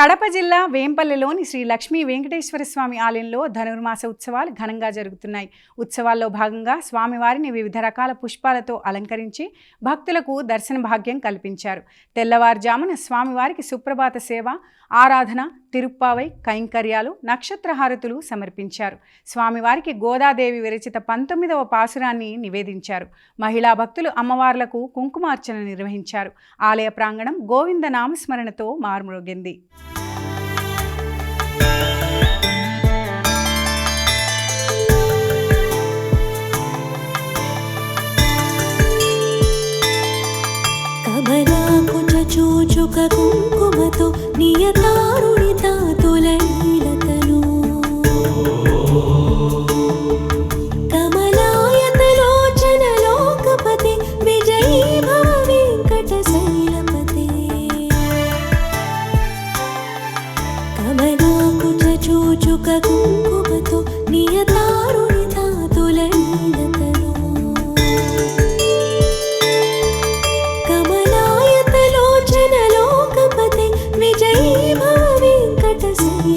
కడప జిల్లా వేంపల్లెలోని శ్రీ లక్ష్మీ వెంకటేశ్వర స్వామి ఆలయంలో ధనుర్మాస ఉత్సవాలు ఘనంగా జరుగుతున్నాయి. ఉత్సవాల్లో భాగంగా స్వామివారిని వివిధ రకాల పుష్పాలతో అలంకరించి భక్తులకు దర్శన భాగ్యం కల్పించారు. తెల్లవారుజామున స్వామివారికి సుప్రభాత సేవ ఆరాధన తిరుప్పావై కైంకర్యాలు నక్షత్రహారతులు సమర్పించారు. స్వామివారికి గోదాదేవి విరచిత పంతొమ్మిదవ పాసురాన్ని నివేదించారు. మహిళా భక్తులు అమ్మవార్లకు కుంకుమార్చన నిర్వహించారు. ఆలయ ప్రాంగణం గోవింద నామస్మరణతో మారుమ్రోగింది. చూచుక కుంకుమతో నియతారుణిత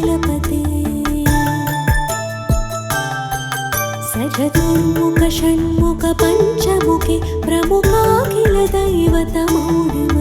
नीलपते सजदुर्मुख षण्मुख पञ्चमुखे प्रमुखाखिलदैवतमौलिम्